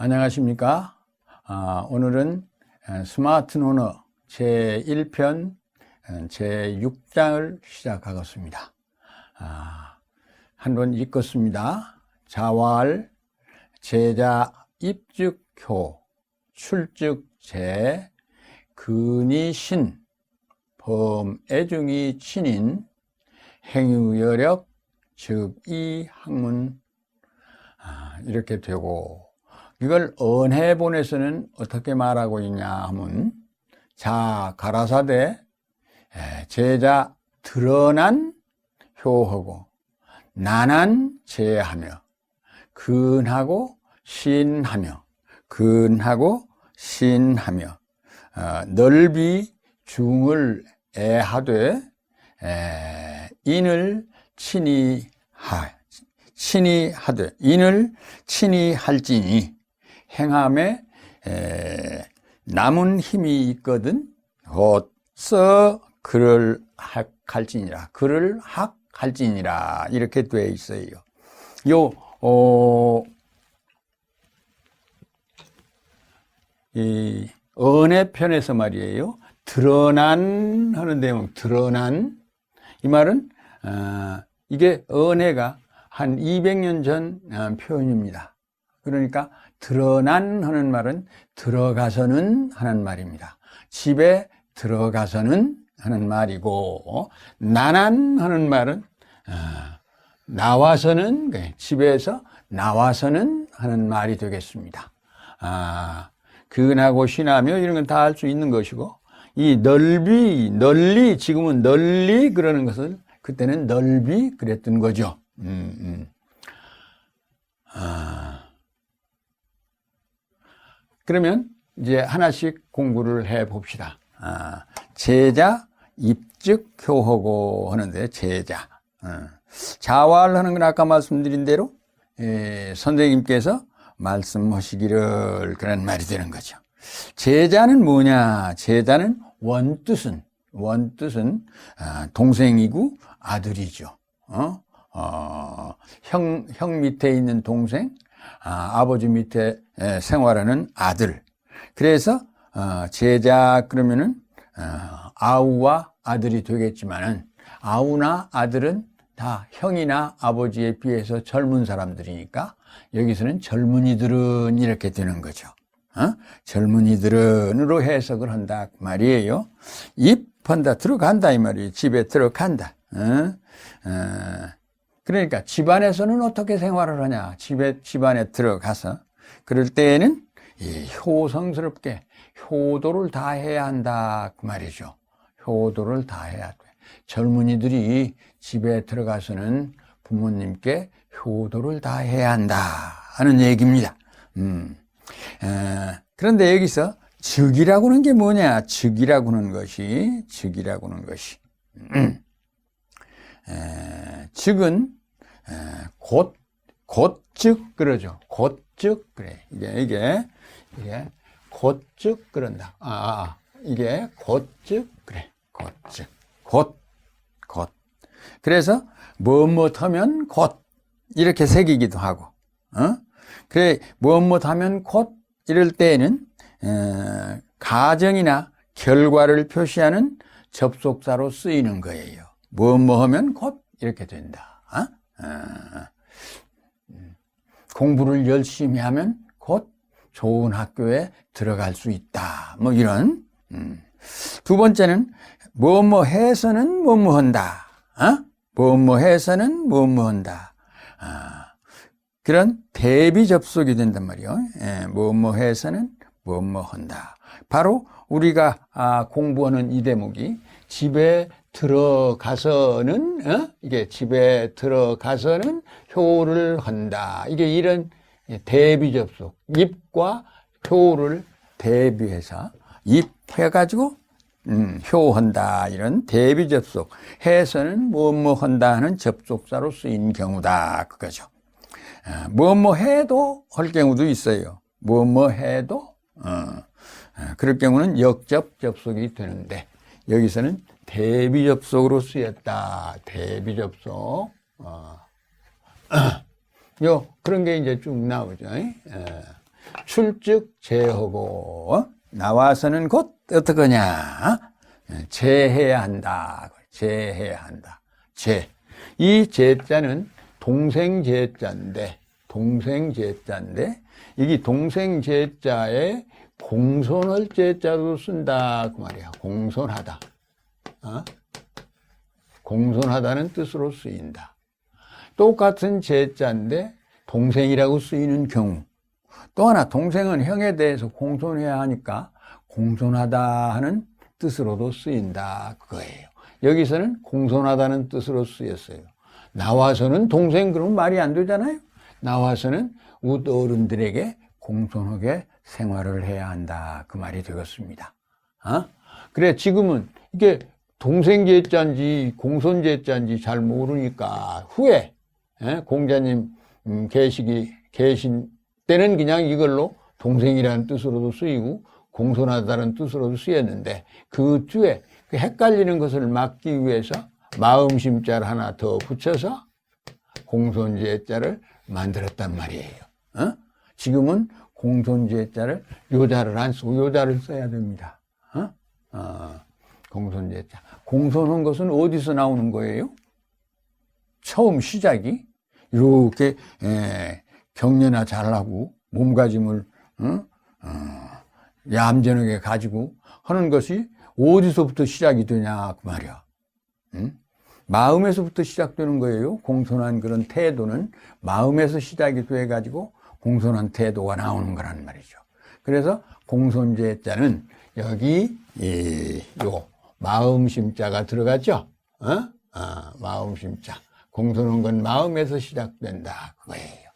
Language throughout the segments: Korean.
안녕하십니까. 아, 오늘은 에, 스마트 논어 제1편 제6장을 시작하겠습니다. 아, 한번 읽겠습니다. 자왈, 제자, 입즉효, 출즉제, 근이신, 범애중이 친인, 행유여력, 즉, 이 학문, 아, 이렇게 되고, 이걸 언해본에서는 어떻게 말하고 있냐 하면, 자, 가라사대, 에, 제자, 드러난 효하고, 난한 제하며, 근하고 신하며, 근하고 신하며, 어, 넓이 중을 애하되, 에, 인을 친히 하, 친히 하되, 인을 친히 할지니, 행함에 에, 남은 힘이 있거든 곧써 그를 학할지니라 그를 학할지니라 이렇게 돼 있어요. 요 어, 이 은혜 편에서 말이에요. 드러난 하는 내용, 드러난 이 말은 어, 이게 은혜가 한 200년 전 어, 표현입니다. 그러니까 드러난 하는 말은 들어가서는 하는 말입니다. 집에 들어가서는 하는 말이고 나난 하는 말은 어, 나와서는 그 집에서 나와서는 하는 말이 되겠습니다. 아, 근하고 신하며 이런 건 다 할 수 있는 것이고 이 넓이 널리 지금은 널리 그러는 것을 그때는 넓이 그랬던 거죠. 음, 음. 아. 그러면 이제 하나씩 공부를 해 봅시다. 아, 제자, 입즉, 효하고 하는데 제자. 어. 자활 하는 건 아까 말씀드린 대로 에, 선생님께서 말씀하시기를 그런 말이 되는 거죠. 제자는 뭐냐? 제자는 원뜻은 원뜻은 아, 동생이고 아들이죠. 어? 어, 형, 형 밑에 있는 동생, 아, 버지 밑에 생활하는 아들. 그래서 어, 제자 그러면은 어, 아우와 아들이 되겠지만은 아우나 아들은 다 형이나 아버지에 비해서 젊은 사람들이니까 여기서는 젊은이들은 이렇게 되는 거죠. 어? 젊은이들은으로 해석을 한다 그 말이에요. 입한다 들어간다 이 말이에요. 집에 들어간다. 어? 어. 그러니까 집안에서는 어떻게 생활을 하냐? 집에 집안에 들어가서 그럴 때에는 효성스럽게 효도를 다 해야 한다 그 말이죠. 효도를 다 해야 돼. 젊은이들이 집에 들어가서는 부모님께 효도를 다 해야 한다 하는 얘기입니다. 음. 에, 그런데 여기서 즉이라고 하는 게 뭐냐? 즉이라고 하는 것이 즉이라고 하는 것이 음. 에, 즉은 에, 곧 곧즉 그러죠. 곧즉 그래. 이게 이게 이게 곧즉 그런다. 아, 아, 아. 이게 곧즉 그래. 곧즉 곧 곧. 그래서 뭐뭐 하면 곧 이렇게 새기기도 하고. 어? 그래 뭐뭐 하면 곧 이럴 때에는 에, 가정이나 결과를 표시하는 접속사로 쓰이는 거예요. 뭐뭐 하면 곧 이렇게 된다. 어? 어. 공부를 열심히 하면 곧 좋은 학교에 들어갈 수 있다. 뭐 이런. 음. 두 번째는 뭐뭐 해서는 뭐뭐 한다. 어? 뭐뭐 해서는 뭐뭐 한다. 아, 그런 대비 접속이 된단 말이요. 예, 뭐뭐 해서는 뭐뭐 한다. 바로 우리가 아, 공부하는 이 대목이 집에 들어가서는 어? 이게 집에 들어가서는 효를 한다. 이게 이런 대비 접속, 입과 효를 대비해서 입해가지고 음, 효한다 이런 대비 접속 해서는 뭐뭐 한다 하는 접속사로 쓰인 경우다 그거죠. 아, 뭐뭐 해도 할 경우도 있어요. 뭐뭐 해도 어, 아, 그럴 경우는 역접 접속이 되는데 여기서는 대비 접속으로 쓰였다. 대비 접속. 어. 요 그런 게 이제 쭉 나오죠. 에. 출즉 제하고 어? 나와서는 곧 어떡하냐? 제해야 한다. 제해야 한다. 제. 이 제자는 동생 제자인데 동생 제자인데 이게 동생 제자에 공손할 제자로 쓴다 그 말이야. 공손하다. 어? 공손하다는 뜻으로 쓰인다. 똑같은 제자인데 동생이라고 쓰이는 경우 또 하나 동생은 형에 대해서 공손해야 하니까 공손하다 하는 뜻으로도 쓰인다 그거예요. 여기서는 공손하다는 뜻으로 쓰였어요. 나와서는 동생 그러면 말이 안 되잖아요. 나와서는 우리 어른들에게 공손하게 생활을 해야 한다 그 말이 되겠습니다. 어? 그래 지금은 이게 동생 제자인지 공손 제자인지 잘 모르니까 후에 예? 공자님 음, 계시기 계신 때는 그냥 이걸로 동생이라는 뜻으로도 쓰이고 공손하다는 뜻으로도 쓰였는데 그 뒤에 그 헷갈리는 것을 막기 위해서 마음심자를 하나 더 붙여서 공손제자를 만들었단 말이에요. 어? 지금은 공손제자를 요자를 안 쓰고 요자를 써야 됩니다. 어? 어, 공손제자. 공손한 것은 어디서 나오는 거예요? 처음 시작이 이렇게 에, 경례나 잘하고 몸가짐을 어? 어, 얌전하게 가지고 하는 것이 어디서부터 시작이 되냐 그 말이야. 응? 마음에서부터 시작되는 거예요. 공손한 그런 태도는 마음에서 시작이 돼 가지고 공손한 태도가 나오는 거란 말이죠. 그래서 공손제 자는 여기 이, 요 마음 심자가 들어가죠. 어? 아, 마음 심자. 공손한 건 마음에서 시작된다 그거예요.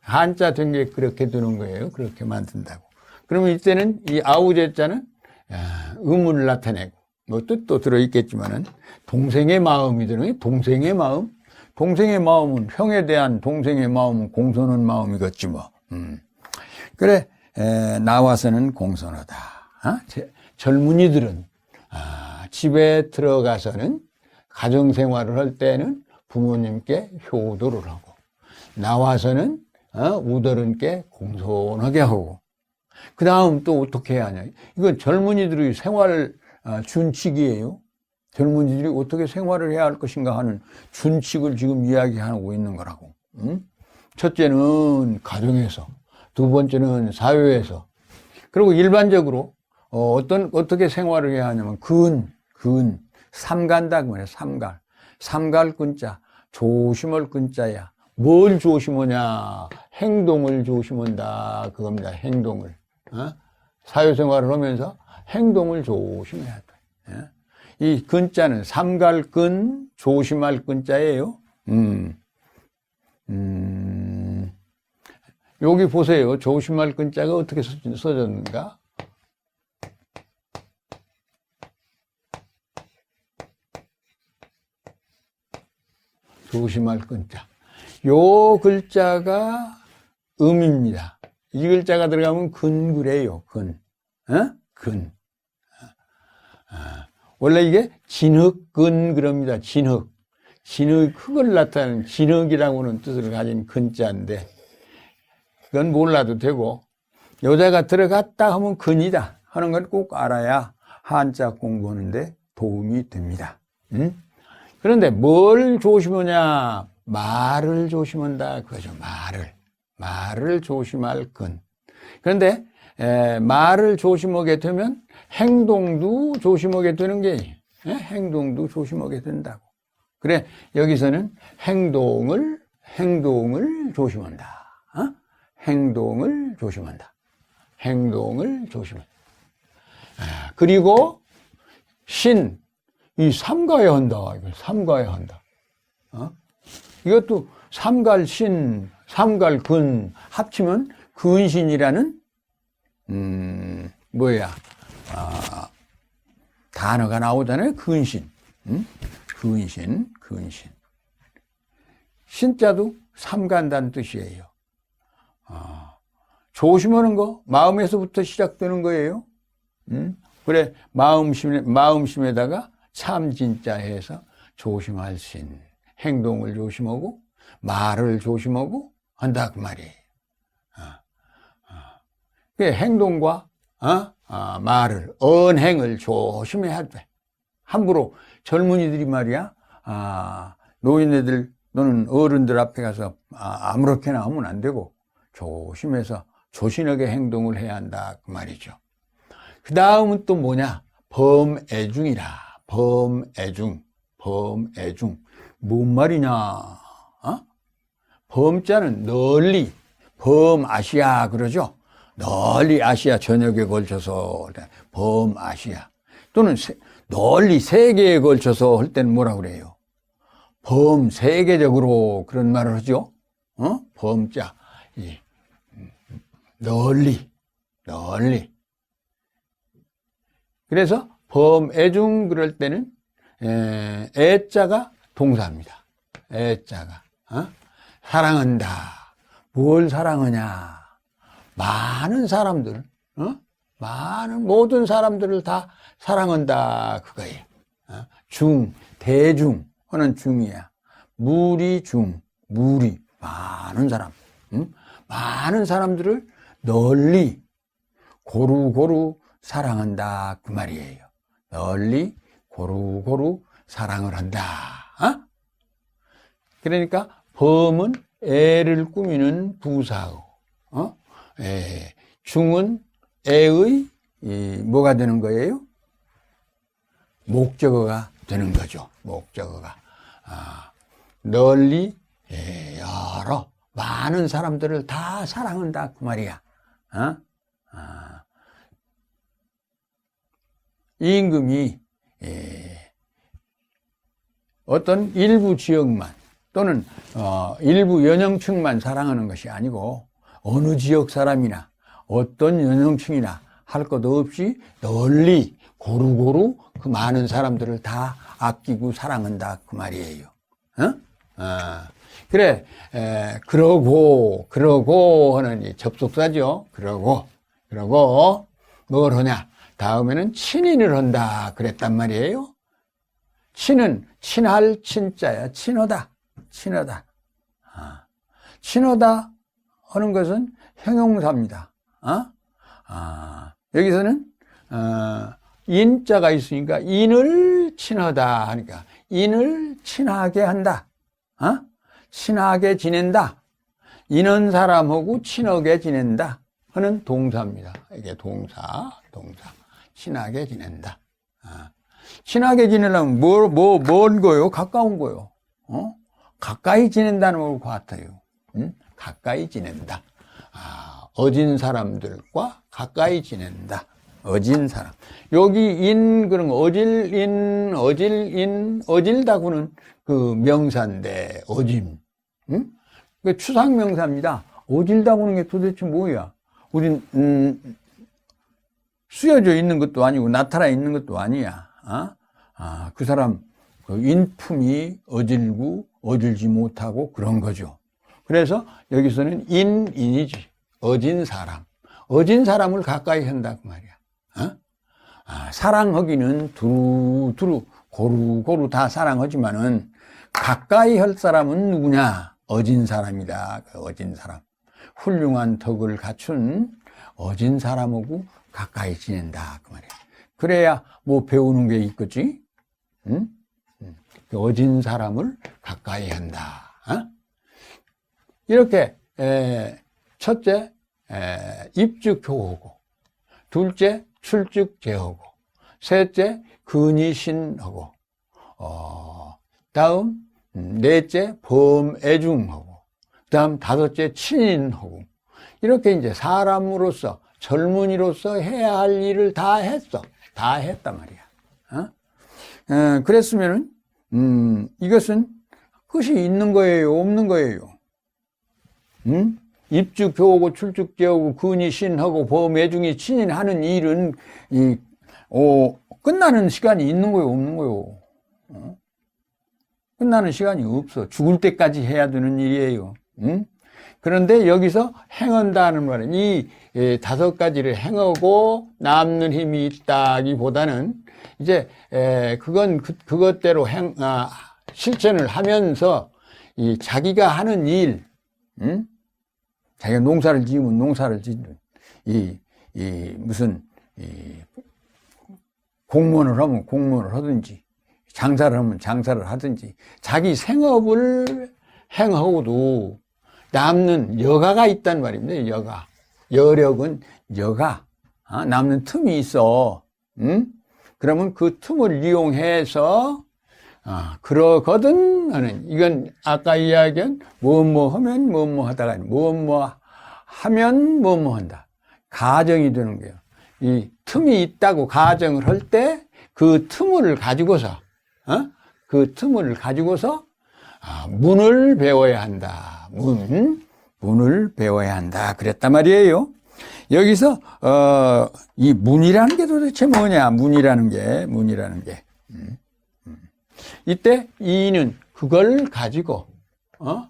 한자 된 게 그렇게 되는 거예요. 그렇게 만든다고. 그러면 이때는 이 아우제자는 아, 의문을 나타내고 뭐 뜻도 들어있겠지만은 동생의 마음이 들어요. 동생의 마음. 동생의 마음은 형에 대한 동생의 마음은 공손한 마음이겠지 뭐. 음. 그래 에, 나와서는 공손하다. 어? 제, 젊은이들은 아, 집에 들어가서는 가정 생활을 할 때는 부모님께 효도를 하고 나와서는 어, 우더른께 공손하게 하고 그 다음 또 어떻게 해야 하냐. 이건 젊은이들의 생활 어, 준칙이에요. 젊은이들이 어떻게 생활을 해야 할 것인가 하는 준칙을 지금 이야기하고 있는 거라고. 응? 첫째는 가정에서, 두 번째는 사회에서, 그리고 일반적으로 어, 어떤 어떻게 생활을 해야 하냐면 근, 근, 삼간다 그 말이야. 삼갈, 삼갈 근자, 조심할 근자야. 뭘 조심하냐? 행동을 조심한다 그겁니다. 행동을. 어? 사회생활을 하면서 행동을 조심해야 돼. 예? 이 근자는 삼갈근 조심할 근자예요. 음. 음. 여기 보세요. 조심할 근자가 어떻게 써졌는가? 조심할 근자. 요 글자가 음입니다. 이 글자가 들어가면 근구래요. 근. 어? 근. 원래 이게 진흙근 그럽니다. 진흙. 진흙, 흙을 나타내는 진흙이라고는 뜻을 가진 근자인데, 그건 몰라도 되고, 여자가 들어갔다 하면 근이다 하는 걸 꼭 알아야 한자 공부하는데 도움이 됩니다. 응? 그런데 뭘 조심하냐? 말을 조심한다. 그거죠. 말을. 말을 조심할 근. 그런데 에, 말을 조심하게 되면 행동도 조심하게 되는 게 에? 행동도 조심하게 된다고. 그래 여기서는 행동을 행동을 조심한다. 어? 행동을 조심한다. 행동을 조심한다. 아, 그리고 신, 이 삼가야 한다. 이거 삼가야 한다. 어? 이것도 삼갈신, 삼갈근 합치면 근신이라는 음, 뭐야, 아, 단어가 나오잖아요. 근신. 음? 근신, 근신. 신자도 삼간다는 뜻이에요. 아, 조심하는 거, 마음에서부터 시작되는 거예요. 음? 그래, 마음심에, 마음심에다가 참 진짜 해서 조심할 신. 행동을 조심하고, 말을 조심하고, 한다, 그 말이에요. 아, 아. 그 행동과 어? 아, 말을 언행을 조심해야 돼. 함부로 젊은이들이 말이야, 아, 노인네들 또는 어른들 앞에 가서 아, 아무렇게나 하면 안 되고 조심해서 조신하게 행동을 해야 한다 그 말이죠. 그 다음은 또 뭐냐? 범애중이라. 범애중. 범애중. 뭔 말이냐? 어? 범자는 널리 범아시아 그러죠. 널리 아시아 전역에 걸쳐서 범아시아 또는 세, 널리 세계에 걸쳐서 할 때는 뭐라 그래요? 범세계적으로 그런 말을 하죠. 어? 범자 이, 널리 널리 그래서 범애중 그럴 때는 에, 애자가 동사입니다. 애자가 어? 사랑한다. 뭘 사랑하냐? 많은 사람들, 어? 많은 모든 사람들을 다 사랑한다 그거예요. 어? 중, 대중 하는 중이야. 무리 중, 무리 많은 사람, 응? 많은 사람들을 널리 고루고루 사랑한다 그 말이에요. 널리 고루고루 사랑을 한다. 어? 그러니까 범은 애를 꾸미는 부사어, 어? 애, 중은 애의 이, 뭐가 되는 거예요? 목적어가 되는 거죠. 목적어가 아, 널리 예, 여러 많은 사람들을 다 사랑한다 그 말이야. 어? 아, 이 임금이 예, 어떤 일부 지역만 또는 어, 일부 연령층만 사랑하는 것이 아니고 어느 지역 사람이나 어떤 연령층이나 할 것 없이 널리 고루고루 그 많은 사람들을 다 아끼고 사랑한다 그 말이에요. 어? 아, 그래 에, 그러고 그러고 하는 이 접속사죠. 그러고 그러고 뭘 하냐? 다음에는 친인을 한다 그랬단 말이에요. 친은 친할 친자야 친하다 친하다 아, 친하다 하는 것은 형용사입니다. 어? 아, 여기서는 어, 인자가 있으니까 인을 친하다 하니까 인을 친하게 한다. 어? 친하게 지낸다. 인은 사람하고 친하게 지낸다 하는 동사입니다. 이게 동사, 동사. 친하게 지낸다. 아. 친하게 지내려면 뭐, 뭐, 먼 거요? 가까운 거요? 어? 가까이 지낸다는 걸 같아요. 응? 가까이 지낸다. 아, 어진 사람들과 가까이 지낸다. 어진 사람. 여기 인, 그런 거, 어질 인, 어질 인, 어질다고는 그 명사인데, 어짐. 응? 그 추상 명사입니다. 어질다고는 게 도대체 뭐야? 우린, 음, 쓰여져 있는 것도 아니고 나타나 있는 것도 아니야. 어? 아, 그 사람 그 인품이 어질고 어질지 못하고 그런 거죠. 그래서 여기서는 인, 인이지. 어진 사람. 어진 사람을 가까이 한다 그 말이야. 어? 아, 사랑하기는 두루두루 고루고루 다 사랑하지만은 가까이 할 사람은 누구냐? 어진 사람이다. 그 어진 사람. 훌륭한 덕을 갖춘 어진 사람하고 가까이 지낸다 그 말이야. 그래야 뭐 배우는 게 있겠지. 응? 그 어진 사람을 가까이 한다. 어? 이렇게 에, 첫째 에, 입주교하고 둘째 출죽제하고 셋째 근이신하고 어, 다음 음, 넷째 범애중하고 다음 다섯째 친인하고 이렇게 이제 사람으로서 젊은이로서 해야 할 일을 다 했어. 다 했단 말이야. 어? 에, 그랬으면은, 음, 이것은 끝이 있는 거예요? 없는 거예요? 음? 입주 교하고 출죽 제하고 근이 신하고 범애중이 친인하는 일은 이, 어, 끝나는 시간이 있는 거예요? 없는 거예요? 어? 끝나는 시간이 없어. 죽을 때까지 해야 되는 일이에요. 음? 그런데 여기서 행한다는 말은 이 예, 다섯 가지를 행하고 남는 힘이 있다기보다는 이제 그건 그, 그것대로 행 아, 실천을 하면서 이 자기가 하는 일, 음? 자기가 농사를 지으면 농사를 짓는 이 이 무슨 이 공무원을 하면 공무원을 하든지 장사를 하면 장사를 하든지 자기 생업을 행하고도 남는 여가가 있단 말입니다. 여가 여력은 여가 아, 남는 틈이 있어. 음? 그러면 그 틈을 이용해서 아, 그러거든 하는 이건 아까 이야기한 뭐뭐 하면 뭐뭐 하다가 뭐뭐 하면 뭐뭐 한다. 가정이 되는 거예요. 이 틈이 있다고 가정을 할 때 그 틈을 가지고서 어? 그 틈을 가지고서 아, 문을 배워야 한다. 문 문을 배워야 한다. 그랬단 말이에요. 여기서 어, 이 문이라는 게 도대체 뭐냐? 문이라는 게 문이라는 게 음, 음. 이때 이는 그걸 가지고 어?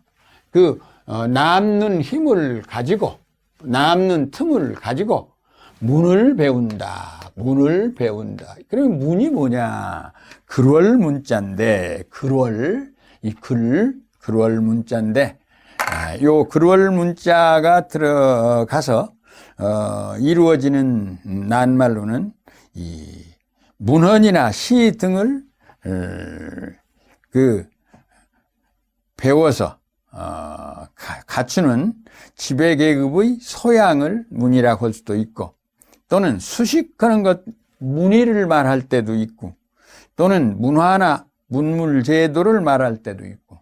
그 어, 남는 힘을 가지고 남는 틈을 가지고 문을 배운다. 문을 배운다. 그러면 문이 뭐냐? 글월 문자인데 글월 이 글 글월 문자인데 아, 요 글월 문자가 들어가서 어, 이루어지는 낱말로는 이 문헌이나 시 등을 어, 그 배워서 어, 가- 갖추는 지배 계급의 소양을 문이라고 할 수도 있고 또는 수식하는 것 문의를 말할 때도 있고 또는 문화나 문물 제도를 말할 때도 있고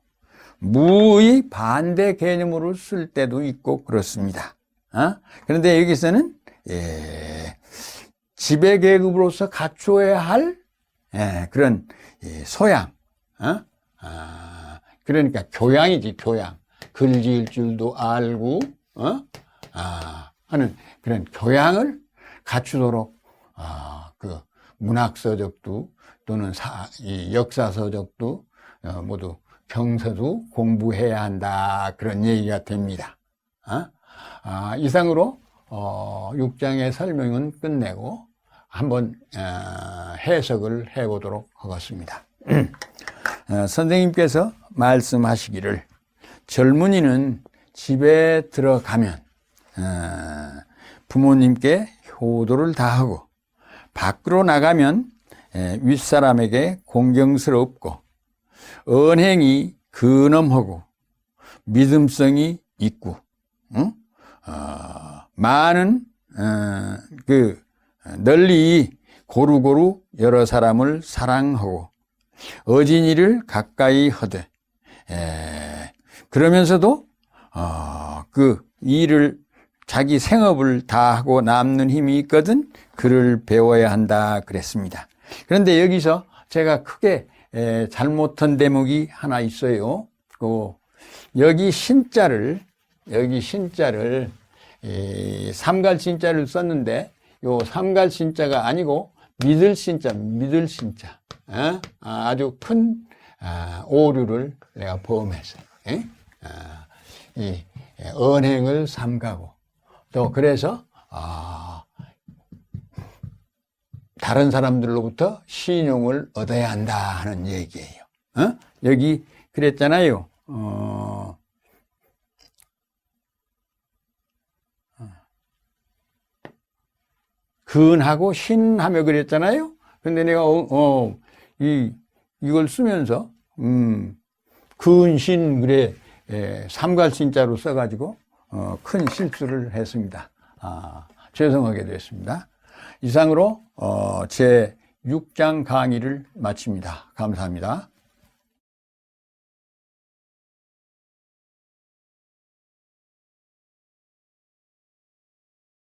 무의 반대 개념으로 쓸 때도 있고 그렇습니다. 어? 그런데 여기서는 예, 지배 계급으로서 갖추어야 할 예, 그런 예, 소양, 어? 아, 그러니까 교양이지 교양. 글 지을 줄도 알고 어? 아, 하는 그런 교양을 갖추도록 아, 그 문학 서적도 또는 사, 이 역사 서적도 어, 모두 경서도 공부해야 한다 그런 얘기가 됩니다. 어? 아, 이상으로 어, 6장의 설명은 끝내고 한번 어, 해석을 해보도록 하겠습니다. 어, 선생님께서 말씀하시기를 젊은이는 집에 들어가면 어, 부모님께 효도를 다하고 밖으로 나가면 에, 윗사람에게 공경스럽고 언행이 근엄하고 믿음성이 있고 응? 어, 많은 어, 그 널리 고루고루 여러 사람을 사랑하고 어진 이를 가까이 하되 에, 그러면서도 어, 그 일을 자기 생업을 다 하고 남는 힘이 있거든 그를 배워야 한다 그랬습니다. 그런데 여기서 제가 크게 에, 잘못한 대목이 하나 있어요. 그 여기 신자를 여기 신자를 이 삼갈 신자를 썼는데 요 삼갈 신자가 아니고 믿을 신자 믿을 신자 어? 아, 아주 큰 아, 오류를 내가 범했어요. 예? 아, 이 언행을 삼가고 또 그래서 아, 다른 사람들로부터 신용을 얻어야 한다 하는 얘기예요. 어? 여기 그랬잖아요. 어, 근하고 신하며 그랬잖아요. 근데 내가 어, 어, 이 이걸 쓰면서 음, 근신 그래 에, 삼갈신자로 써가지고 어, 큰 실수를 했습니다. 아, 죄송하게 됐습니다. 이상으로 어, 제 6장 강의를 마칩니다. 감사합니다.